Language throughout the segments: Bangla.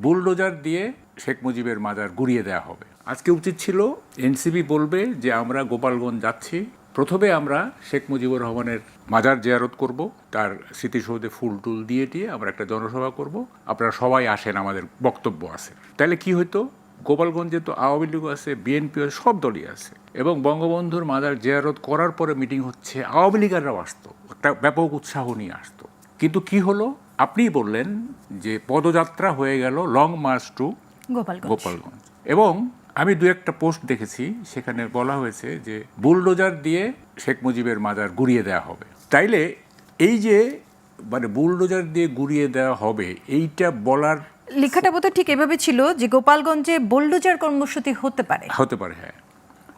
বুলডোজার দিয়ে শেখ মুজিবের মাজার গুড়িয়ে দেওয়া হবে। আজকে উচিত ছিল এনসিবি বলবে যে, আমরা গোপালগঞ্জ যাচ্ছি। প্রথমে আমরা শেখ মুজিবুর রহমানের মাজার জিয়ারত করব। তার স্মৃতিসৌধে ফুল টুল দিয়ে দিয়ে আমরা একটা জনসভা করব। আপনারা সবাই আসেন, আমাদের বক্তব্য আছে। তাহলে কি হতো গোপালগঞ্জে তো আওয়ামী লীগ আছে, বিএনপি সব দলই আছে। এবং বঙ্গবন্ধুর মাজার জিয়ারত করার পরে মিটিং হচ্ছে, আওয়ামী লীগাররাও আসতো। একটা ব্যাপক উৎসাহ নিয়ে আসতো। কিন্তু কি হলো? আপনিই বললেন যে পদযাত্রা হয়ে গেল long march to Gopalganj. Gopalganj. এবং আমি দু একটা পোস্ট দেখেছি সেখানে বলা হয়েছে যে বুলডোজার দিয়ে শেখ মুজিবের মাজার গুড়িয়ে দেওয়া হবে। তাইলে এই যে মানে বুলডোজার দিয়ে গুড়িয়ে দেওয়া হবে এইটা বলার লেখাটা বোধহয় ঠিক এভাবে ছিল যে গোপালগঞ্জে বুলডোজার কর্মসূচি হতে পারে। হতে পারে হ্যাঁ।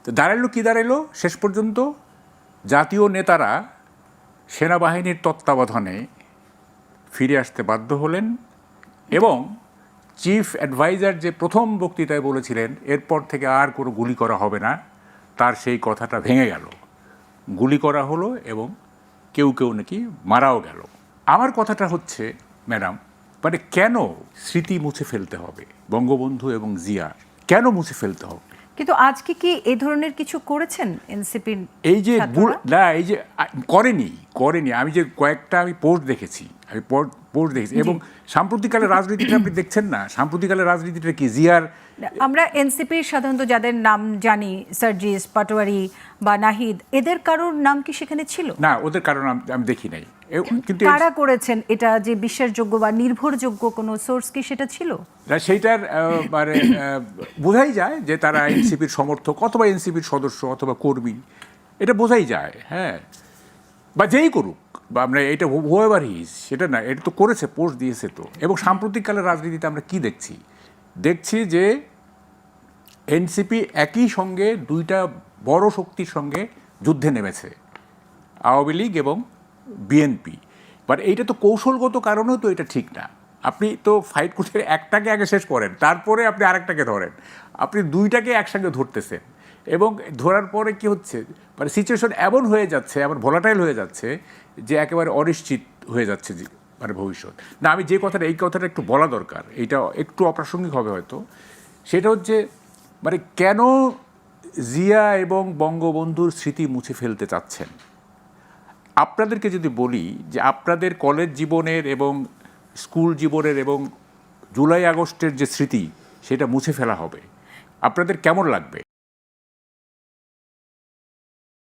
তো দাঁড়াল কি দাঁড়াল শেষ পর্যন্ত জাতীয় নেতারা সেনাবাহিনীর তত্ত্বাবধানে ফিরে আসতে বাধ্য হলেন এবং চিফ অ্যাডভাইজার যে প্রথম বক্তৃতায় বলেছিলেন এরপর থেকে আর কোনো গুলি করা হবে না। তার সেই কথাটা ভেঙে গেল। গুলি করা হলো এবং কেউ কেউ নাকি মারাও গেল। আমার কথাটা হচ্ছে ম্যাডাম মানে কেন স্মৃতি মুছে ফেলতে হবে? বঙ্গবন্ধু এবং জিয়া কেন মুছে ফেলতে হবে? কিন্তু আজকে কি এই ধরনের কিছু করেছেন এনসিপির এই যে না এই যে করেনি করেনি। আমি যে কয়েকটা আমি পোস্ট দেখেছি আমি দেখেছি। এবং সাম্প্রতিককালের রাজনীতিটা আপনি দেখছেন না? সাম্প্রতিককালের রাজনীতিটা কি? জিয়ার আমরা এনসিপির সাধারণত যাদের নাম জানি সার্জিস পাটোয়ারি বা নাহিদ এদের কারোর নাম কি সেখানে ছিল? না ওদের কারণ আমি আমি দেখি নাই। কিন্তু কারা করেছেন এটা যে বিশ্বাসযোগ্য বা নির্ভরযোগ্য কোনো সোর্স কি সেটা ছিল? না, সেইটার মানে বোঝাই যায় যে তারা এনসিপির সমর্থক অথবা এনসিপির সদস্য অথবা কর্মী। এটা বোঝাই যায় হ্যাঁ। বা যেই করুক। বা আমরা এটা হোয়েভার হিজ সেটা না, এটা তো করেছে পোস্ট দিয়েছে তো। এবং সাম্প্রতিককালের রাজনীতিতে আমরা কি দেখছি? দেখছি যে এনসিপি একই সঙ্গে দুইটা বড় শক্তির সঙ্গে যুদ্ধে নেমেছে, আওয়ামী লীগ এবং বিএনপি বাট এইটা তো কৌশলগত কারণেও তো এটা ঠিক না। আপনি তো ফাইট করতে একটাকে আগে শেষ করেন, তারপরে আপনি আরেকটাকে ধরেন। আপনি দুইটাকে একসঙ্গে ধরতেছেন। এবং ধরার পরে কি হচ্ছে? মানে সিচুয়েশন এমন হয়ে যাচ্ছে, এমন ভোলাটাইল হয়ে যাচ্ছে যে একেবারে অনিশ্চিত হয়ে যাচ্ছে মানে ভবিষ্যৎ। না, আমি যে কথাটা, এই কথাটা একটু বলা দরকার। এইটা একটু অপ্রাসঙ্গিক হবে হয়তো। সেটা হচ্ছে মানে কেন জিয়া এবং বঙ্গবন্ধুর স্মৃতি মুছে ফেলতে চাচ্ছেন? আপনাদেরকে যদি বলি যে আপনাদের কলেজ জীবনের এবং স্কুল জীবনের এবং জুলাই আগস্টের যে স্মৃতি, সেটা মুছে ফেলা হবে। আপনাদের কেমন লাগবে?